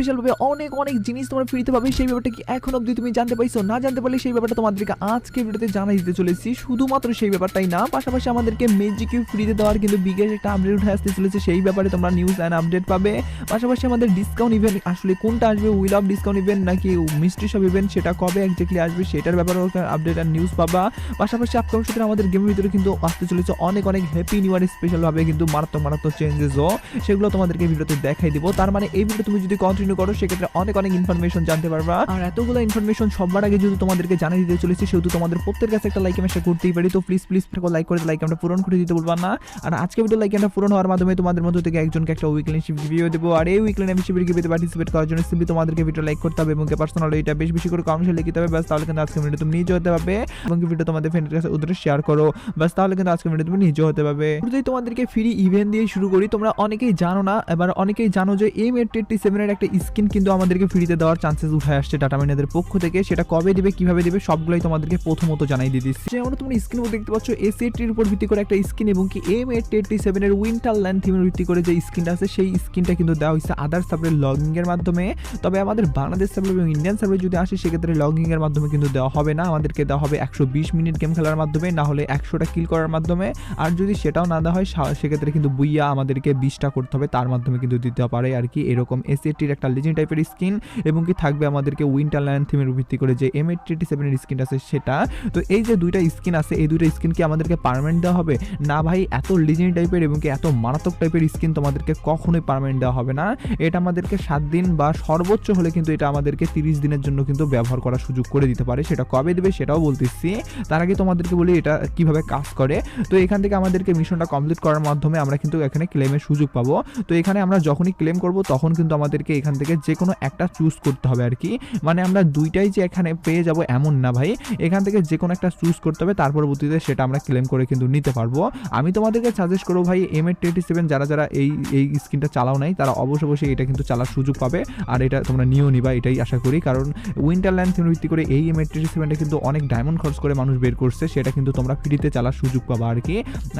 Special ভাবে অনেক অনেক জিনিস তোমরা ফ্রিতে পাবে। সেই ব্যাপারটা কি এখন অবধি তুমি জানতে পাইছো? না জানতে পারলে সেই ব্যাপারটা তোমাদেরকে আজকে ভিডিওতে জানাই দিতে চলেছি। শুধুমাত্র সেই ব্যাপারটাই না, পাশাপাশি আমাদেরকে মেজিক ফ্রিতে দেওয়ার কিন্তু বিশেষ একটা আপডেট উঠে আসতে চলেছে। সেই ব্যাপারে তোমরা নিউজ অ্যান্ড আপডেট পাবে। পাশাপাশি আমাদের ডিসকাউন্ট ইভেন্ট আসলে কোনটা আসবে? উইল অফ ডিসকাউন্ট ইভেন্ট নাকি মিস্ট্রি সব ইভেন্ট সেটা কবে এক্স্যাক্টলি আসবে? সেটার ব্যাপারে আপডেট আর নিউজ পাবা। পাশাপাশি আপকামিং সাথে আমাদের গেমের ভিতরে কিন্তু আসতে চলেছে অনেক অনেক হ্যাপি নিউ ইয়ার স্পেশাল ভাবে কিন্তু মারাত্মক মারাত্মক চেঞ্জেসও সেগুলো তোমাদেরকে ভিডিওতে দেখাই দিব। তার মানে এই ভিডিও তুমি যদি কন্টিনিউ করো সেক্ষেত্রে অনেক অনেক ইনফরমেশন জানতে পারবা। আর এতগুলো ইনফরমেশন সবার আগে যদি তোমাদেরকে জানিয়ে দিতে চলেছে সেহেতু তোমাদের প্রত্যেকের কাছে একটা লাইক আমি আশা করতেই পারি। তো প্লিজ প্লিজ লাইক করে লাইক আমরা পূরণ করে দিতে বলবা না। আর আজকে ভিডিও লাইক আমরা পূরণ হওয়ার মাধ্যমে তোমাদের মধ্যে থেকে একজনকে একটা উইকলি শিপ ভিডিও দেবো। আর এই উইকলি শিবির গিভিতে পার্টিসিপেট করার জন্য সিম্পলি তোমাদেরকে ভিডিও লাইক করতে হবে এবং পার্সোনাল এটা বেশ বেশি করে কমেন্টে লিখতে হবে। ব্যাস তাহলে কিন্তু আজকে ভিডিও তুমি নিজে হতে পারবে এবং ভিডিও তোমাদের ফ্রেন্ডের কাছে উদ্দেশ্যে শেয়ার করো। ব্যাস তাহলে কিন্তু আজকে ভিডিও তুমি নিজে হতে পারবে। যদি তোমাদেরকে ফ্রি ইভেন্ট দিয়ে শুরু করি। তোমরা অনেকেই জানো না এবার অনেকেই জানো যে এম এইট এইটটি সেভেনের একটা স্কিন কিন্তু আমাদেরকে ফ্রিতে দেওয়ার চান্সেস উঠে আসছে ডাটা মাইনাদের পক্ষ থেকে। সেটা কবে দিবে, কীভাবে দিবে, সবগুলোই তোমাদেরকে প্রথমত জানাই দিয়ে দিচ্ছি। যেমন তোমরা স্ক্রিন দেখতে পাচ্ছ এস এইটির উপর ভিত্তি করে একটা স্কিন এবং কি এম এইট এইটটি সেভেনের উইন্টার ল্যান্ড থিমের ভিত্তি করে যে স্কিনটা আছে, সেই স্কিনটা কিন্তু দেওয়া হয়েছে আদার সার্ভারের লগিং এর মাধ্যমে। তবে আমাদের বাংলাদেশ সার্ভার এবং ইন্ডিয়ান সার্ভার যদি আসে, সেক্ষেত্রে লগিং এর মাধ্যমে কিন্তু দেওয়া হবে না। আমাদেরকে দেওয়া হবে একশো বিশ মিনিট গেম খেলার মাধ্যমে না হলে একশোটা কিল করার মাধ্যমে। আর যদি সেটাও না দেওয়া হয় সেক্ষেত্রে কিন্তু বুইয়া আমাদেরকে বিশটা করতে হবে, তার মাধ্যমে কিন্তু দিতে পারে আর কি। এরকম এস এইটির একটা লিজেন্ড টাইপের স্কিন এবং কি থাকবে আমাদেরকে উইন্টার ল্যান্ড থিমের ভিত্তি করে যে এম এইট এইটি সেভেনের স্কিন আছে সেটা। তো এই যে দুইটা স্কিন আছে, এই দুইটা স্কিন কি আমাদেরকে পারমানেন্ট দেওয়া হবে? না ভাই, এত লিজেন্ড টাইপের এবং কি এত মারাত্মক টাইপের স্কিন তোমাদেরকে কখনোই পারমানেন্ট দেওয়া হবে না। এটা আমাদেরকে সাত দিন বা সর্বোচ্চ হলে কিন্তু এটা আমাদেরকে তিরিশ দিনের জন্য কিন্তু ব্যবহার করার সুযোগ করে দিতে পারে। সেটা কবে দেবে সেটাও বলতেছি। তার আগে তোমাদেরকে বলি এটা কীভাবে কাজ করে। তো এখান থেকে আমাদেরকে মিশনটা কমপ্লিট করার মাধ্যমে আমরা কিন্তু এখানে ক্লেমের সুযোগ পাবো। তো এখানে আমরা যখনই ক্লেম করব, তখন কিন্তু আমাদেরকে এখান থেকে যে কোনো একটা চুজ করতে হবে আর কি। মানে আমরা দুইটাই যে এখানে পেয়ে যাব এমন না ভাই। এখান থেকে যে কোনো একটা চুজ করতে হবে, তার পরবর্তীতে সেটা আমরা ক্লেম করে কিন্তু নিতে পারব। আমি তোমাদেরকে সাজেস্ট করব ভাই এম এ টোয়েন্টি সেভেন যারা যারা এই এই স্কিনটা চালাও নাই, তারা অবশ্যই অবশ্যই এটা কিন্তু চালার সুযোগ পাবে। আর এটা তোমরা নিয়েও নিবা এটাই আশা করি। কারণ উইন্টারল্যান্ড থিমের ভিত্তি করে এই এম এ টোয়েন্টি সেভেনটা কিন্তু অনেক ডায়মন্ড খরচ করে মানুষ বের করছে, সেটা কিন্তু তোমরা ফ্রিতে চালার সুযোগ পাবা আর কি।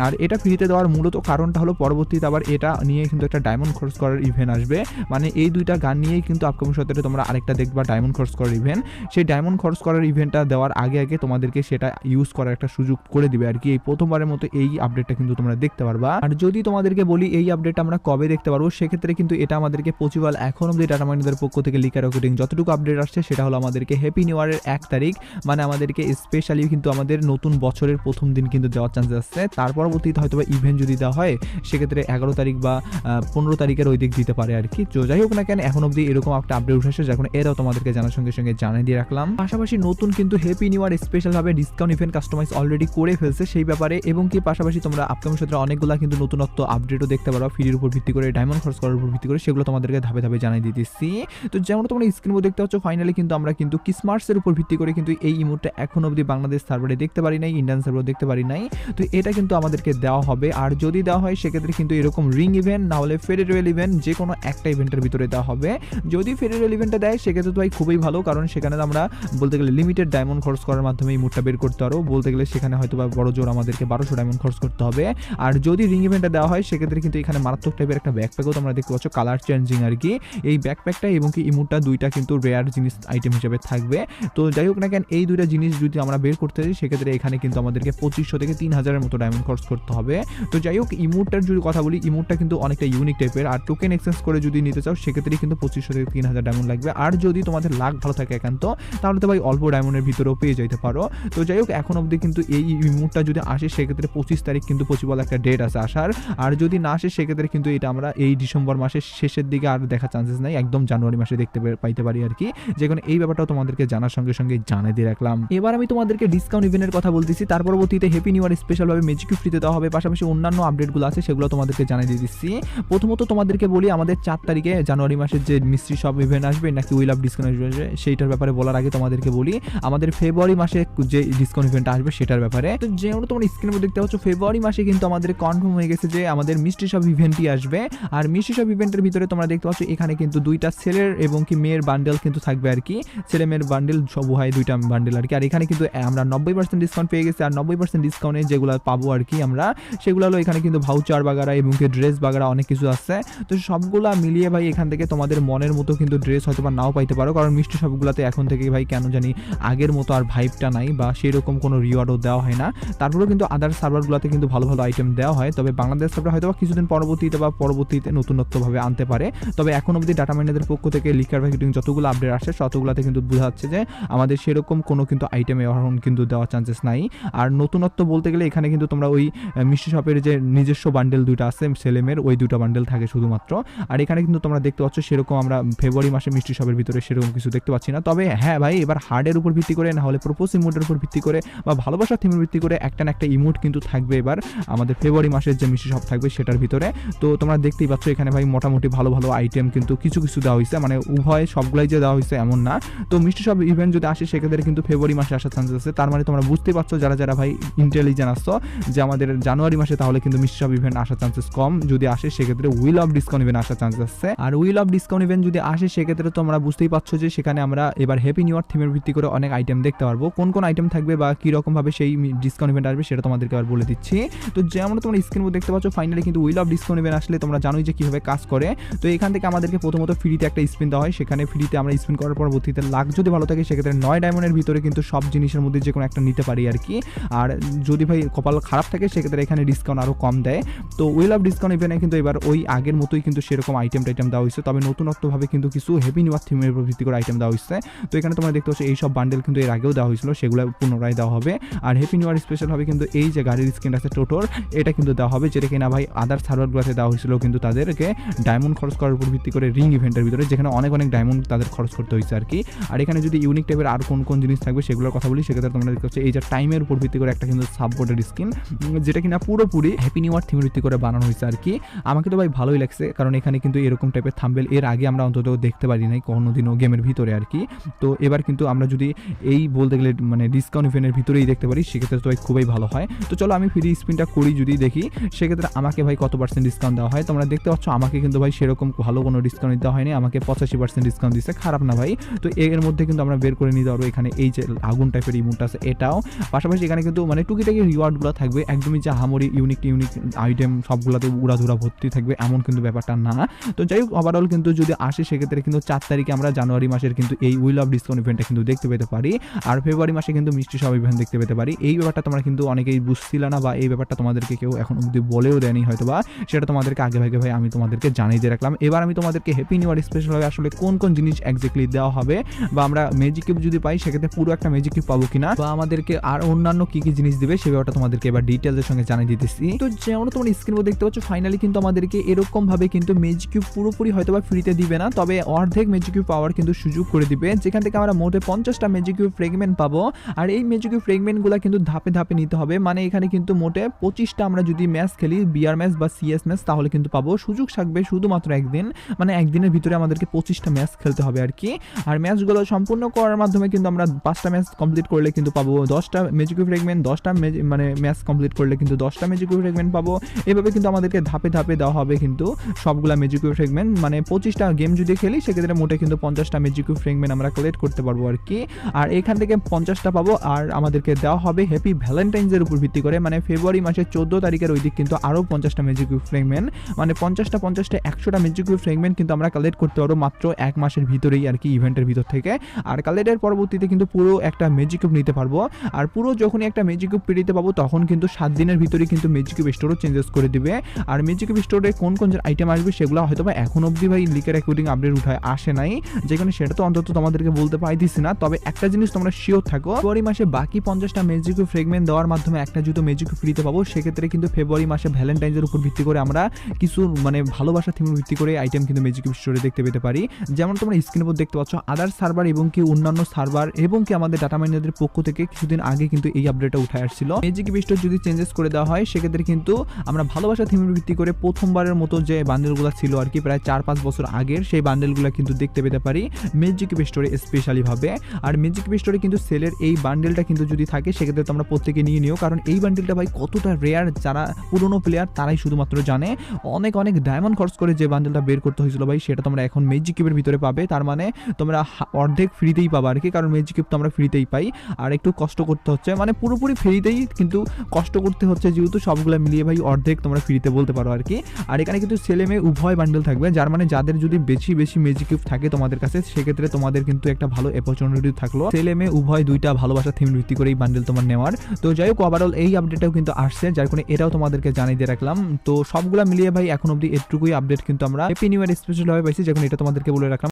আর এটা ফ্রিতে দেওয়ার মূলত কারণটা হলো পরবর্তীতে আবার এটা নিয়ে কিন্তু একটা ডায়মন্ড খরচ করার ইভেন্ট আসবে। মানে এই দুইটা গান নিয়েই কিন্তু আপকামিং সতেরো তোমরা আরেকটা দেখবা ডায়মন্ড খরচ করার ইভেন্ট সেই ডায়মন্ড খরচ করার ইভেন্টটা দেওয়ার আগে আগে তোমাদেরকে সেটা ইউজ করার একটা সুযোগ করে দিবে আর কি। এই প্রথমবারের মতো এই আপডেটটা কিন্তু তোমরা দেখতে পারবা। আর যদি তোমাদেরকে বলি এই আপডেটটা আমরা কবে দেখতে পারব, সেক্ষেত্রে কিন্তু এটা আমাদেরকে পচিবাল এখন অব্দি ডাটা মাইনিদের পক্ষ থেকে লিকার রেকর্ডিং যতটুকু আপডেট আসছে, সেটা হলো আমাদেরকে হ্যাপি নিউ ইয়ারের এক তারিখ। মানে আমাদেরকে স্পেশালি কিন্তু আমাদের নতুন বছরের প্রথম দিন কিন্তু দেওয়ার চান্সেস আছে তার পরবর্তীতে হয়তো বা ইভেন্ট যদি দেওয়া হয়, সেক্ষেত্রে এগারো তারিখ বা পনেরো তারিখের ওই দিক দিতে পারে আর কি। যাই হোক না কেন এখন অব্দি এরকম একটা আপডেট উঠে আসে যখন এরাও তোমাদেরকে জানার সঙ্গে সঙ্গে জানিয়ে দিয়ে রাখলাম। পাশাপাশি নতুন কিন্তু হ্যাপি নিউ ইয়ার স্পেশাল ভাবে ডিসকাউন্ট ইভেন্ট কাস্টমাইজ অলরেডি করে ফেলছে সেই ব্যাপারে, এবং কি পাশাপাশি তোমরা আপকামিং সত্রে অনেকগুলো কিন্তু নতুনত্ব আপডেটও দেখতে পারো ফ্রির উপর ভিত্তি করে ডায়মন্ড খরচ করার উপর ভিত্তি করে, সেগুলো তোমাদেরকে ধাপে ধাপে জানিয়ে দিতেছি। তো যেমন তোমরা স্ক্রিন দেখতে পাচ্ছ ফাইনালি কিন্তু আমরা কিন্তু কিসমার্টসের উপর ভিত্তি করে কিন্তু এই ইমোটটা এখন অবধি বাংলাদেশ সার্ভারে দেখতে পারি নাই ইন্ডিয়ান সার্ভারে দেখতে পারি নাই। তো এটা কিন্তু আমাদেরকে দেওয়া হবে, আর যদি দেওয়া হয়, সেক্ষেত্রে কিন্তু এরকম রিং ইভেন্ট না হলে ফেডারেল ইভেন্ট যে কোনো একটা ইভেন্টের ভিতরে দেওয়া হবে। যদি ফেডারেল ইভেন্টটা দেয়, সেক্ষেত্রে তো ভাই খুবই ভালো, কারণ সেখানে আমরা বলতে গেলে লিমিটেড ডায়মন্ড খরচ করার মাধ্যমে এই মুডটা বের করতে পারো বলতে গেলে সেখানে হয়তো বা বড় জোর আমাদেরকে বারোশো ডায়মন্ড খরচ করতে হবে। আর যদি রিং ইভেন্টটা দেওয়া হয়, সেক্ষেত্রে কিন্তু এখানে মারাত্মক টাইপের একটা ব্যাকপ্যাকও তোমরা দেখতে পাচ্ছ কালার চেঞ্জিং আর কি। এই ব্যাকপ্যাকটা এবং কি ইমুটটা দুইটা কিন্তু রেয়ার জিনিস আইটেম হিসেবে থাকবে। তো যাই হোক না কেন, এই দুইটা জিনিস যদি আমরা বের করতে চাই সেক্ষেত্রে এখানে কিন্তু আমাদেরকে পঁচিশশো থেকে তিন হাজারের মতো ডায়মন্ড খরচ করতে হবে। তো যাই হোক ইমুটটার যদি কথা বলি ইমুটটা কিন্তু অনেকটা ইউনিক টাইপের আর টোকেন এক্সচেঞ্জ করে যদি নিতে চাও সেক্ষেত্রে কিন্তু পঁচিশশো থেকে তিন হাজার ডায়মন্ড লাগবে। আর যদি তোমাদের লাখ ভালো থাকে একান্ত, তাহলে তো ভাই অল্প ডায়মন্ডের ভিতরেও পেয়ে যাইতে পারো। তো যাই হোক, এখন অবধি কিন্তু এই ইমুটটা যদি আসে, সেক্ষেত্রে পঁচিশ তারিখ কিন্তু পঁচিশ একটা ডেট আছে আসার। আর যদি না আসে, সেক্ষেত্রে কিন্তু এটা আমরা এই ডিসেম্বর মাসের শেষের দিকে আর দেখার চান্সেস নাই। একদম জানুয়ারি মাসে দেখতে পাইতে পারি আর কি। যে কোনো এই ব্যাপারটাও তোমাদেরকে জানার সঙ্গে সঙ্গে জানিয়ে দিয়ে রাখলাম। এবার আমি তোমাদেরকে ডিসকাউন্ট ইভেন্টের কথা বলতেছি। তার পরবর্তীতে হ্যাপি নিউ ইয়ার স্পেশালভাবে ম্যাজিক ফ্রিতে দেওয়া হবে। পাশাপাশি অন্যান্য আপডেটগুলো আছে, সেগুলো তোমাদেরকে জানিয়ে দিয়ে দিচ্ছি। প্রথমত তোমাদেরকে বলি, আমাদের চার তারিখে জানুয়ারি মাসের যে মিস্ত্রি সব ইভেন্ট আসবে, নাকি উইল অফ ডিসকাউন্ট আসবে সেইটার ব্যাপারে বলার আগে তোমাদেরকে বলি, আমাদের ফেব্রুয়ারি মাসে যে ডিসকাউন্ট ইভেন্ট আসবে সেটার ব্যাপারে। তো যেমন তোমার স্ক্রিনের মধ্যে দেখতে পাচ্ছ ফেব্রুয়ারি মাসে কিন্তু আমাদের কনফার্ম হয়ে গেছে যে আমাদের মিষ্টি সব ইভেন্টই আসবে। আর মিষ্টি সব ইভেন্টের ভিতরে তোমরা দেখতে পাচ্ছ, এখানে কিন্তু দুইটা ছেলের এবং কি মেয়ের বান্ডেল কিন্তু থাকবে আর কি। ছেলে মেয়ের বান্ডেল সব হয় দুইটা বান্ডেল আর কি। আর এখানে কিন্তু আমরা নব্বই পার্সেন্ট ডিসকাউন্ট পেয়ে গেছি, আর নব্বই পার্সেন্ট ডিসকাউন্টে যেগুলো পাবো আর কি আমরা, সেগুলো এখানে কিন্তু ভাউচার বাগারা এবং কি ড্রেস বাগারা অনেক কিছু আছে। তো সবগুলা মিলিয়ে ভাই এখান থেকে তোমাদের তোমাদের মনের মতো কিন্তু ড্রেস হয়তো বা নাও পাইতে পারো। কারণ মিষ্টি শপগুলোতে এখন থেকে ভাই কেন জানি আগের মতো আর ভাইবটা নাই বা সেরকম কোনো রিওয়ার্ডও দেওয়া হয় না। তারপরেও কিন্তু আদার সার্ভারগুলোতে কিন্তু ভালো ভালো আইটেম দেওয়া হয়। তবে বাংলাদেশ সার্ভার হয়তো বা কিছুদিন পরবর্তীতে বা পরবর্তীতে নতুনত্বভাবে আনতে পারে। তবে এখন অবধি ডাটা মাইনারদের পক্ষ থেকে লিকার প্যাকেটিং যতগুলো আপডেট আসে ততগুলোতে কিন্তু বোঝা যাচ্ছে যে আমাদের সেরকম কোনো কিন্তু আইটেম এখন কিন্তু দেওয়ার চান্সেস নাই। আর নতুনত্ব বলতে গেলে এখানে কিন্তু তোমরা ওই মিষ্টি শপের যে নিজস্ব বান্ডেল দুটো আছে সেলেমের ওই দুটো বান্ডেল থাকে শুধুমাত্র। আর এখানে কিন্তু তোমরা দেখতে পাচ্ছ সেরকম আমরা ফেব্রুয়ারি মাসে মিষ্টি শপের ভিতরে সেরকম কিছু দেখতে পাচ্ছি না। তবে হ্যাঁ ভাই, এবার হার্ডের উপর ভিত্তি করে, না হলে প্রপোজ ইমোটের উপর ভিত্তি করে বা ভালোবাসার থিমের ভিত্তি করে একটা না একটা ইমোট কিন্তু থাকবে এবার আমাদের ফেব্রুয়ারি মাসের যে মিষ্টি শপ থাকবে সেটার ভিতরে। তো তোমরা দেখতেই পাচ্ছ এখানে ভাই মোটামুটি ভালো ভালো আইটেম কিন্তু কিছু কিছু দেওয়া হয়েছে। মানে উভয় সবগুলাই যে দেওয়া হয়েছে এমন না। তো মিষ্টি শপ ইভেন্ট যদি আসে সেক্ষেত্রে কিন্তু ফেব্রুয়ারি মাসে আসার চান্সেস আছে। তার মানে তোমরা বুঝতে পারছ যারা যারা ভাই ইন্টেলিজেন্ট আসছো যে আমাদের জানুয়ারি মাসে তাহলে কিন্তু মিষ্টি শপ ইভেন্ট আসার চান্সেস কম। যদি আসে সেক্ষেত্রে উইল অফ ডিসকাউন্ট ইভেন্ট আসার চান্সেস আছে। আর উইল অফ ডিসকাউন্ট ইভেন্ট যদি আসে, সেক্ষেত্রে তোমরা বুঝতেই পারছ যে সেখানে আমরা এবার হ্যাপি নিউ ইয়ার থিমের ভিত্তি করে অনেক আইটেম দেখতে পারব। কোন কোন আইটেম থাকবে বা কী রকমভাবে সেই ডিসকাউন্ট ইভেন্ট আসবে সেটা তোমাদেরকে আবার বলে দিচ্ছি। তো যেমন তোমরা স্ক্রিন দেখতে পাচ্ছ ফাইনালি কিন্তু উইল অফ ডিসকাউন্ট ইভেন্ট আসলে তোমরা জানোই যে কীভাবে কাজ করে। তো এখান থেকে আমাদেরকে প্রথমত ফ্রিতে একটা স্পিন দেওয়া হয়। সেখানে ফ্রিতে আমরা স্পিন করার পরবর্তীতে লাখ যদি ভালো থাকে, সেক্ষেত্রে নয় ডায়মন্ডের ভিতরে কিন্তু সব জিনিসের মধ্যে যে কোনো একটা নিতে পারি আর কি। আর যদি ভাই কপাল খারাপ থাকে, সেক্ষেত্রে এখানে ডিসকাউন্ট আরও কম দেয়। তো উইল অফ ডিসকাউন্ট ইভেন্টে কিন্তু এবার ওই আগের মতোই কিন্তু সেরকম আইটেম টাইটেম দেওয়া হয়েছে। তবে নতুনত্বভাবে কিন্তু কিছু হেভি নিউয়ার থিমের উপর ভিত্তি করে আইটেম দেওয়া হয়েছে। তো এখানে তোমরা দেখতে পাচ্ছ এই সব বান্ডেল কিন্তু এর আগেও দেওয়া হয়েছিল, সেগুলো পুনরায় দেওয়া হবে। আর হ্যাপি নিউ ইয়ার স্পেশাল হবে কিন্তু এই যে গাড়ির স্ক্রিন আছে টোটোর এটা কিন্তু দেওয়া হবে, যেটা কিনা ভাই আদার সার্ভারগুলোতে দেওয়া হয়েছিল কিন্তু তাদেরকে ডায়মন্ড খরচ করার উপর ভিত্তি করে রিং ইভেন্টের ভিতরে, যেখানে অনেক অনেক ডায়মন্ড তাদের খরচ করতে হয়েছে আর কি। আর এখানে যদি ইউনিক টাইপের আর কোন কোন জিনিস থাকবে সেগুলোর কথা বলি, সেক্ষেত্রে তোমরা দেখতে পাচ্ছ এই যে টাইমের উপর ভিত্তি করে একটা কিন্তু সাববোর্ডের স্ক্রিন যেটা কিনা পুরোপুরি হ্যাপি নিউ ইয়ার থিমের ভিত্তি করে বানানো হয়েছে আর কি। আমাকে তো ভাই ভালোই লাগছে, কারণ এখানে কিন্তু এরকম টাইপের থাম্বেল এর আগে আমরা অন্তত দেখতে পারি নাই, কোনোদিনও গেমের ভিতরে আর কি। তো এবার কিন্তু আমরা যদি এই বলতে গেলে মানে ডিসকাউন্ট ইভেন্টের ভিতরেই দেখতে পারি, সেক্ষেত্রে তো ভাই খুবই ভালো হয়। তো চলো আমি ফ্রি স্পিনটা করি যদি দেখি, সেক্ষেত্রে আমাকে ভাই কত পার্সেন্ট ডিসকাউন্ট দেওয়া হয়? তোমরা দেখতে পাচ্ছ, আমাকে কিন্তু ভাই সেরকম ভালো কোনো ডিসকাউন্ট দেওয়া হয়নি, আমাকে পঁচাশি পার্সেন্ট ডিসকাউন্ট দিচ্ছে খারাপ না ভাই। তো এর মধ্যে কিন্তু আমরা বের করে নিতে পারব এখানে এই যে আগুন টাইপের ইমোট আছে, এটাও। পাশাপাশি এখানে কিন্তু মানে টুকিটাকি রিওয়ার্ডগুলো থাকবে, একদমই যে হামরি ইউনিক ইউনিক আইটেম সবগুলোতে উড়াধুরা ভর্তি থাকবে, এমন কিন্তু ব্যাপারটা না। তো যাই হোক ওভারঅল কিন্তু যদি আসে, সেক্ষেত্রে কিন্তু চার তারিখে আমরা জানুয়ারি মাসের কিন্তু এই উইল অফ ডিসকাউন্ট ইভেন্টটা কিন্তু দেখতে পেতে পারি। আর ফেব্রুয়ারি মাসে কিন্তু মিষ্টি সব ইভেন্ট দেখতে পেতে পারি। এই ব্যাপারটা তোমরা কিন্তু অনেকেই বুঝছিল না বা এই ব্যাপারটা তোমাদেরকে কেউ এখন অব্দি বলেও দেয়নি হয়তো বা সেটা তোমাদেরকে আগে ভাগে ভাই আমি তোমাদেরকে জানিয়ে দিয়ে রাখলাম। এবার আমি তোমাদেরকে হ্যাপি নিউ ইয়ার স্পেশালভাবে আসলে কোন কোন জিনিস এক্স্যাক্টলি দেওয়া হবে বা আমরা ম্যাজিক কিউব যদি পাই, সেক্ষেত্রে পুরো একটা ম্যাজিক কিউব পাবো কিনা বা আমাদেরকে আর অন্যান্য কি কি জিনিস দিবে, সে ব্যাপারটা তোমাদেরকে এবার ডিটেলসের সঙ্গে জানিয়ে দিতেছি। তো যেমন তোমরা স্ক্রিন দেখতে পাচ্ছ ফাইনালি কিন্তু আমাদেরকে এরকম ভাবে কিন্তু ম্যাজিক কিউব পুরোপুরি হয়তো বা ফ্রিতে দিবে না, তবে অর্ধেক মেজিকিউ পাওয়ার কিন্তু সুযোগ করে দিবে। যেখান থেকে আমরা মোটে পঞ্চাশটা ম্যাজিক কিউব ফ্রেগমেন্ট পাবো। আর এই ম্যাজিক কিউব ফ্রেগমেন্টগুলো কিন্তু ধাপে ধাপে নিতে হবে। মানে এখানে কিন্তু মোটে পঁচিশটা আমরা যদি ম্যাচ খেলি বিআর ম্যাচ বা সিএস ম্যাচ তাহলে কিন্তু পাবো। সুযোগ থাকবে শুধুমাত্র একদিন। মানে একদিনের ভিতরে আমাদেরকে পঁচিশটা ম্যাচ খেলতে হবে আর কি। আর ম্যাচগুলো সম্পূর্ণ করার মাধ্যমে কিন্তু আমরা পাঁচটা ম্যাচ কমপ্লিট করলে কিন্তু পাবো দশটা ম্যাজিক ফ্রেগমেন্ট দশটা মানে ম্যাচ কমপ্লিট করলে কিন্তু দশটা ম্যাজিক ফ্রেগমেন্ট পাবো। এভাবে কিন্তু আমাদেরকে ধাপে ধাপে দেওয়া হবে কিন্তু সবগুলা ম্যাজিক ফ্রেগমেন্ট মানে পঁচিশটা গেম যদি খেলি, সেক্ষেত্রে মোটে কিন্তু পঞ্চাশটা ম্যাজিক ফ্রেগমেন্ট আমরা কালেক্ট করতে পারব আর কি। আর এখান থেকে পঞ্চাশটা পাবো আর আমাদেরকে দেওয়া হবে হ্যাপি ভ্যালেন্টাইন্সের উপর ভিত্তি করে। মানে ফেব্রুয়ারি মাসের চোদ্দ তারিখের ওই দিক কিন্তু আরও পঞ্চাশটা ম্যাজিক ফ্রেগমেন্ট মানে পঞ্চাশটা পঞ্চাশটা একশোটা ম্যাজিক ফ্রেগমেন্ট কিন্তু আমরা কালেক্ট করতে পারব মাত্র এক মাসের ভিতরেই আর কি ইভেন্টের ভিতর থেকে। আর কালেক্টের পরবর্তীতে কিন্তু পুরো একটা ম্যাজিক কিউব নিতে পারব। আর পুরো যখনই একটা ম্যাজিক কিউব পেরিতে পাবো, তখন কিন্তু সাত দিনের ভিতরে কিন্তু ম্যাজিক স্টোরও চেঞ্জেস করে দিবে। আর ম্যাজিক স্টোরে কোন কোন আইটেম আসবে, সেগুলো হয়তো বা এখন অবধি ভাই লিকের অ্যাকুডিং আপডেট উঠায়, আসে নাই। যেখানে সেটা তো অন্তত তোমাদেরকে বলতে পাইতেছি না। তবে একটা জিনিস তোমরা শিওর থাকো, ফেব্রুয়ারি মাসে বাকি পঞ্চাশটা ম্যাজিক ফ্রেগমেন্ট দেওয়ার মাধ্যমে একটা যদি ম্যাজিক ফ্রিতে পাবো। সেক্ষেত্রে কিন্তু ফেব্রুয়ারি মাসে ভ্যালেন্টাইন্সের উপর ভিত্তি করে আমরা কিছু মানে ভালোবাসা থিমের ভিত্তি করে আইটেম কিন্তু ম্যাজিক স্টোরে দেখতে পেতে পারি। যেমন তোমরা স্ক্রিনের উপর দেখতে পাচ্ছ আদার সার্ভার এবং কি অন্যান্য সার্ভার এবং কি আমাদের ডাটা মাইনারদের পক্ষ থেকে কিছুদিন আগে কিন্তু এই আপডেটটা উঠে আসছিল। ম্যাজিক স্টোর যদি চেঞ্জেস করে দেওয়া হয়, সেক্ষেত্রে কিন্তু আমরা ভালোবাসা থিমের ভিত্তি করে প্রথমবারের মতো যে বান্ডেলগুলো ছিল আর কি, প্রায় চার পাঁচ বছর আগের সেই বান্ডেলগুলো কিন্তু দেখতে পেতে পারি ম্যাজিক স্টোরে স্পেশালিভাবে আর ম্যাজিক স্টোরে কিন্তু সেলের এই বান্ডেলটা কিন্তু যদি থাকে, সেক্ষেত্রে তোমরা প্রত্যেকে নিয়ে নিও। কারণ এই বান্ডেলটা ভাই কতটা রেয়ার যারা পুরনো প্লেয়ার তারাই শুধুমাত্র জানে। অনেক অনেক ডায়মন্ড খরচ করে যে বান্ডেলটা বের করতে হয়েছিল ভাই, সেটা তোমরা এখন ম্যাজিক কিউবের ভিতরে পাবে। তার মানে তোমরা অর্ধেক ফ্রিতেই পাবা আর কি, কারণ ম্যাজিক কিউব তো আমরা ফ্রিতেই পাই। আর একটু কষ্ট করতে হচ্ছে মানে পুরোপুরি ফ্রিতেই কিন্তু কষ্ট করতে হচ্ছে যেহেতু সবগুলো মিলিয়ে ভাই অর্ধেক তোমরা ফ্রিতে বলতে পারো আর কি। আর এখানে কিন্তু ছেলে মেয়ে উভয় বান্ডেল থাকবে, যার মানে যাদের তোমাদের যদি বেশি বেশি ম্যাজিক কিউব থাকে তোমাদের কাছে, সেক্ষেত্রে তোমাদের কিন্তু একটা ভালো অপরচুনিটি থাকল। ছেলে মেয়ে উভয় দুইটা ভালোবাসা থিম ভিত্তি করে এই বান্ডেল তোমার নেওয়ার। তো যাই হোক ওভারঅল এই আপডেটটাও কিন্তু আসছে, যার কারণে এটাও তোমাদেরকে জানিয়ে দিয়ে রাখলাম। তো সবগুলা মিলিয়ে ভাই, এখন অব্দি এটুকুই আপডেট কিন্তু আমরা হ্যাপি নিউ ইয়ার স্পেশাল ভাবে পাইছি, যখন এটা তোমাদেরকে বলে রাখলাম।